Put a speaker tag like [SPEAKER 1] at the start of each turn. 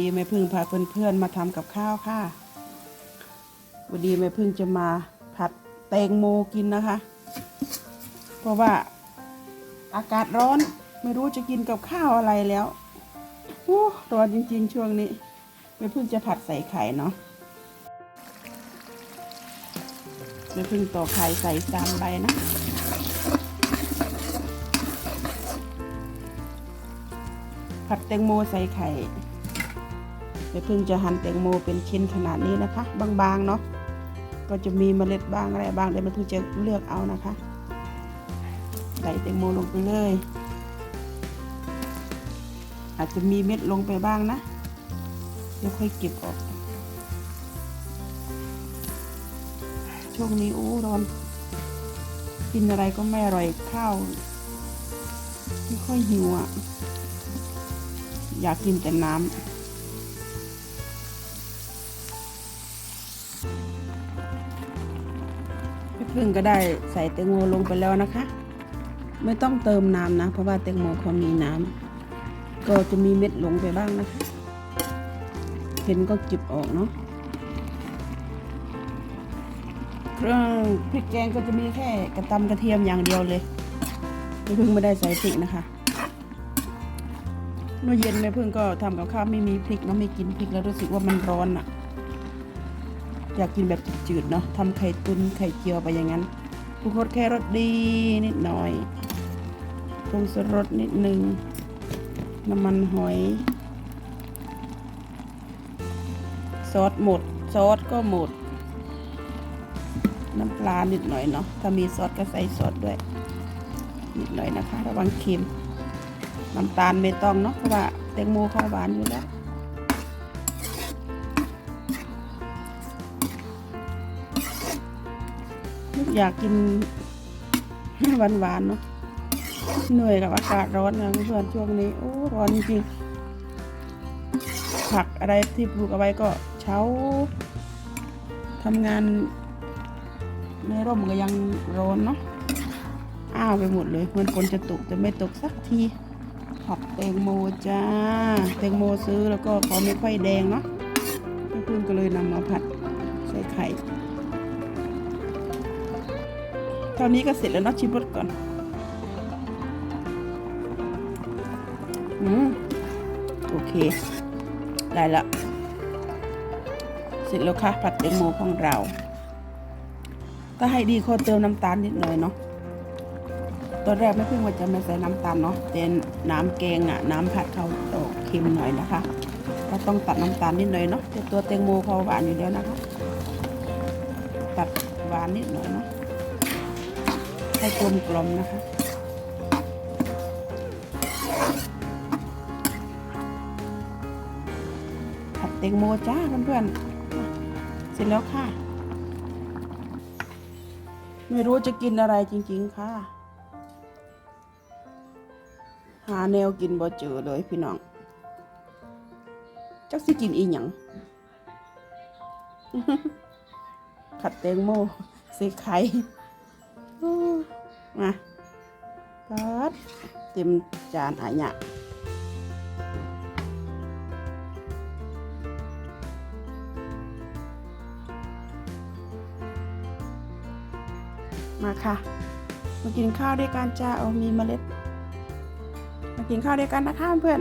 [SPEAKER 1] ดีแม่พึ่งพาเพื่อนๆมาทำกับข้าวค่ะวันดีแม่พึ่งจะมาผัดแตงโมกินนะคะ เพราะว่าอากาศร้อนไม่รู้จะกินกับข้าวอะไรแล้วโอ้ร้อนจริงๆ ช่วงนี้แม่พึ่งจะผัดใส่ไข่เนาะแม่พึ่งต่อไข่ใส่สามใบนะผัดแตงโมใส่ไข่ เดี๋ยวเพิ่งจะหั่นแตงโมเป็นชิ้นขนาดนี้นะคะ บางๆเนาะก็จะมีเมล็ดบ้างอะไรบ้างเดี๋ยวมันถึงจะเลือกเอานะคะใส่แตงโมลงไปเลย อาจจะมีเม็ดลงไปบ้างนะเดี๋ยวค่อยเก็บออก ช่วงนี้โอ้ร้อนกินอะไรก็ไม่อร่อยข้าวไม่ค่อยหิวอะ อยากกินแต่น้ำ พี่พึ่งก็ได้ใส่แตงโมลงไปแล้วนะคะ ไม่ต้องเติมน้ำนะ เพราะว่าแตงโมเขามีน้ำก็จะมีเม็ดหลงไปบ้างนะคะ เห็นก็จิบออกเนาะเครื่องพริกแกงก็จะมีแค่กระตำกระเทียมอย่างเดียวเลยพี่พึ่งไม่ได้ใส่พริกนะคะเมื่อเย็นแม่พึ่งก็ทำกับข้าวไม่มีพริกเนาะไม่กินพริกแล้วรู้สึกว่ามันร้อนอะ อยากกินแบบจืดๆเนาะทำไข่ตุนไข่เจียวไปอย่างนั้นปรุงรสแค่รสดีนิดหน่อยปรุงสรสนิดหนึ่งน้ำมันหอย ซอสหมด ซอสก็หมด น้ำปลานิดหน่อยเนาะถ้ามีซอสก็ใส่ซอสด้วย นิดหน่อยนะคะ ระวังเค็มน้ำตาลไม่ต้องเนาะเพราะว่าแตงโมเข้าหวานอยู่แล้ว อยากกินหวานหวานๆเนาะเหนื่อยกับอากาศร้อนนะเพื่อนช่วงนี้โอ้ร้อนจริงๆผักอะไรที่ปลูกเอาไว้ก็เช้าทำงานในร่มก็ยังร้อนเนาะอ้าวไปหมดเลยเมือนฝนจะตกแต่ไม่ตกสักทีผัดแตงโมจ้าแตงโมซื้อแล้วก็เขาไม่ค่อยแดงเนาะเพื่อนๆก็เลยนำมาผัดใส่ไข่ ตอนนี้ก็เสร็จแล้วเนาะชิมรสก่อน อืม โอเค ได้ละ เสร็จแล้วค่ะผัดแตงโมของเรา ถ้าให้ดีขอเติมน้ำตาลนิดหน่อยเนาะ ตอนแรกไม่เพิ่งว่าจะไม่ใส่น้ำตาลเนาะแต่น้ำแกงอะน้ำผัดเขาออกเค็มหน่อยนะคะก็ต้องตัดน้ำตาลนิดหน่อยเนาะแต่ตัวแตงโมเขาหวานอยู่แล้วนะคะ ตัดหวานนิดหน่อยเนาะ ให้กลมกลมนะคะ ผัดแตงโมจ้าเพื่อนๆ เสร็จแล้วค่ะ ไม่รู้จะกินอะไรจริง ๆ ค่ะ หาแนวกินบ่เจอเลยพี่น้อง จักสิกินอีหยังผัดแตงโมใส่ไข่ มาปัดเต็มจานอะเนี่ยมาค่ะ มากินข้าวด้วยกันจ้าเอามีเมล็ด มากินข้าวด้วยกันนะคะเพื่อน